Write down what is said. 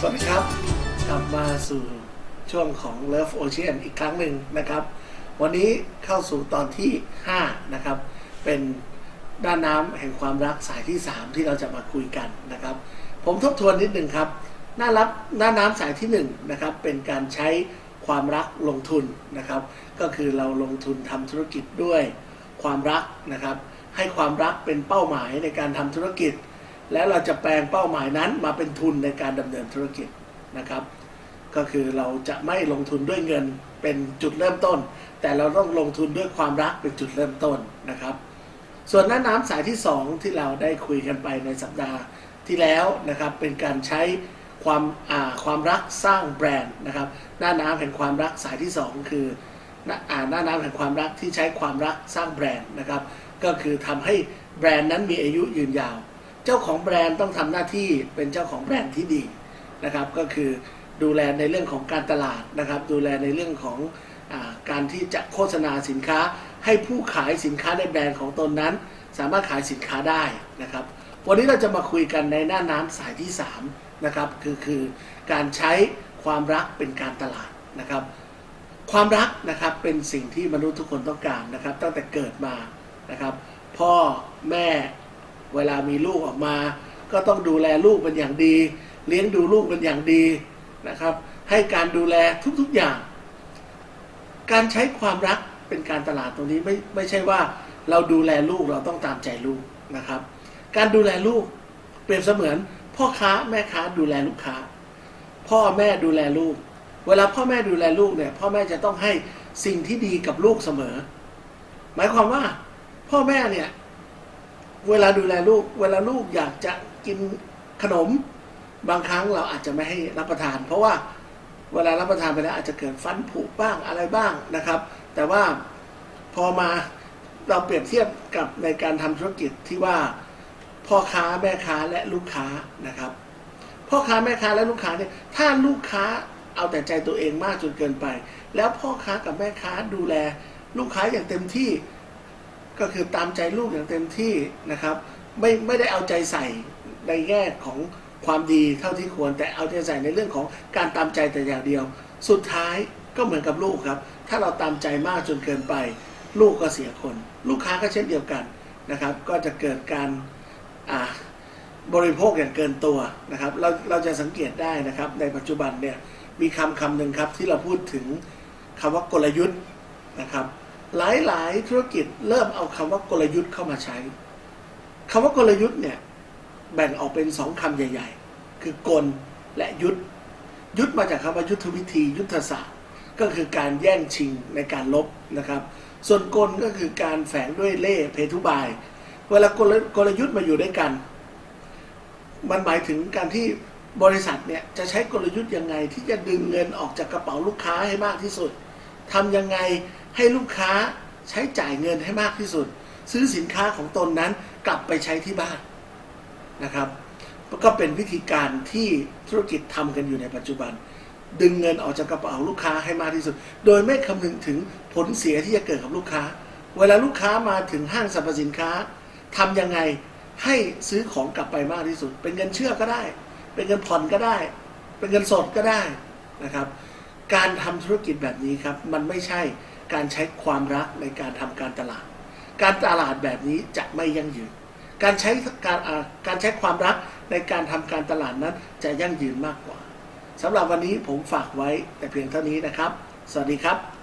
สวัสดีครับ กลับมาสู่ช่วงของ Love Ocean อีกครั้งหนึ่งนะครับ วันนี้เข้าสู่ตอนที่ 5 นะครับ เป็นด้านน้ำแห่งความรักสายที่ 3 ที่เราจะมาคุยกันนะครับ ผมทบทวนนิดหนึ่งครับหน้ารับหน้าน้ำสายที่1นะครับเป็นการใช้ความรักลงทุนนะครับ ก็คือเราลงทุนทำธุรกิจด้วยความรักนะครับ ให้ความรักเป็นเป้าหมายในการทำธุรกิจ และเราจะแปลงเป้าหมายนั้นมาเป็นทุนในการดำเนินธุรกิจนะครับ ก็คือเราจะไม่ลงทุนด้วยเงินเป็นจุดเริ่มต้น แต่เราต้องลงทุนด้วยความรักเป็นจุดเริ่มต้นนะครับ ส่วนหน้าน้ำสายที่ 2 ที่เราได้คุยกันไปในสัปดาห์ที่แล้วนะครับเป็นการใช้ความความรักสร้างแบรนด์นะครับหน้าน้ำแห่งความรักสายที่ 2 คือหน้าน้าน้ำแห่งความรักที่ใช้ความรักสร้างแบรนด์นะครับ ก็คือทำให้แบรนด์นั้นมีอายุยืนยาว เจ้าของแบรนด์ต้องทำหน้าที่เป็นเจ้าของแบรนด์ที่ดีนะครับ ก็คือดูแลในเรื่องของการตลาดนะครับ ดูแลในเรื่องของอการที่จะโฆษณาสินค้า ให้ผู้ขายสินค้าในแบรนด์ของตนนั้น สามารถขายสินค้าได้นะครับ วันนี้เราจะมาคุยกันในหน้าน้ำสายที่3นะครับคือคือการใช้ความรักเป็นการตลาดนะครับ ความรักนะครับเป็นสิ่งที่มนุษย์ทุกคนต้องการนะครับ ตั้งแต่เกิดมานะครับ พ่อแม่ เวลามีลูกออกมา ก็ต้องดูแลลูกเป็นอย่างดี เลี้ยงดูลูกเป็นอย่างดีนะครับ ให้การดูแลทุกๆอย่าง การใช้ความรักเป็นการตลาดตรงนี้ไม่ไม่ใช่ว่าเราดูแลลูกเราต้องตามใจลูกนะครับ การดูแลลูกเปรียบเสมือน พ่อค้าแม่ค้าดูแลลูกค้า พ่อแม่ดูแลลูก เวลาพ่อแม่ดูแลลูกเนี่ย พ่อแม่จะต้องให้สิ่งที่ดีกับลูกเสมอ หมายความว่า พ่อแม่เนี่ย เวลาดูแลลูก เวลาลูกอยากจะกินขนม บางครั้งเราอาจจะไม่ให้รับประทาน เพราะว่าเวลารับประทานไปแล้วอาจจะเกิดฟันผุบ้างอะไรบ้างนะครับ แต่ว่าพอมาเราเปรียบเทียบกับในการทำธุรกิจที่ว่าพ่อค้าแม่ค้าและลูกค้านะครับ พ่อค้าแม่ค้าและลูกค้าเนี่ยถ้าลูกค้าเอาแต่ใจตัวเองมากจนเกินไป แล้วพ่อค้ากับแม่ค้าดูแล ลูกค้าอย่างเต็มที่ ก็คือตามใจลูกอย่างเต็มที่นะครับ ไม่ไม่ได้เอาใจใส่ในแง่ของความดีเท่าที่ควร แต่เอาใจใส่ในเรื่องของการตามใจแต่อย่างเดียว สุดท้ายก็เหมือนกับลูกครับ ถ้าเราตามใจมากจนเกินไป ลูกก็เสียคน ลูกค้าก็เช่นเดียวกันนะครับ ก็จะเกิดการบริโภคอย่างเกินตัวนะครับ เราเราจะสังเกตได้นะครับในปัจจุบันเนี่ยมีคำคำหนึ่งครับที่เราพูดถึงคำว่ากลยุทธ์นะครับ หลายหลายธุรกิจเริ่มเอาคำว่ากลยุทธ์เข้ามาใช้คำว่ากลยุทธ์เนี่ยแบ่งออกเป็นสองคำใหญ่ ๆ คือกลและยุทธยุทธมาจากคำว่ายุทธวิธี ยุทธศาสตร์ ก็คือการแย่งชิงในการลบนะครับ ส่วนกลก็คือการแฝงด้วยเล่ห์เพทุบาย เวลากลกลยุทธ์มาอยู่ด้วยกัน มันหมายถึงการที่บริษัทเนี่ยจะใช้กลยุทธ์ยังไงที่จะดึงเงินออกจากกระเป๋าลูกค้าให้มากที่สุด ทำยังไงให้ลูกค้าใช้จ่ายเงินให้มากที่สุด ซื้อสินค้าของตนนั้นกลับไปใช้ที่บ้านนะครับก็เป็นวิธีการที่ธุรกิจทำกันอยู่ในปัจจุบัน ดึงเงินออกจากกระเป๋าลูกค้าให้มากที่สุด โดยไม่คำนึงถึงผลเสียที่จะเกิดกับลูกค้า เวลาลูกค้ามาถึงห้างสรรพสินค้าทำยังไงให้ซื้อของกลับไปมากที่สุด เป็นเงินเชื่อก็ได้ เป็นเงินผ่อนก็ได้ เป็นเงินสดก็ได้นะครับ การทำธุรกิจแบบนี้ครับ มันไม่ใช่การใช้ความรักในการทำการตลาด การตลาดแบบนี้จะไม่ยั่งยืน การใช้การการใช้ความรักในการทำการตลาดนั้นจะยั่งยืนมากกว่าสำหรับวันนี้ผมฝากไว้แต่เพียงเท่านี้นะครับ สวัสดีครับ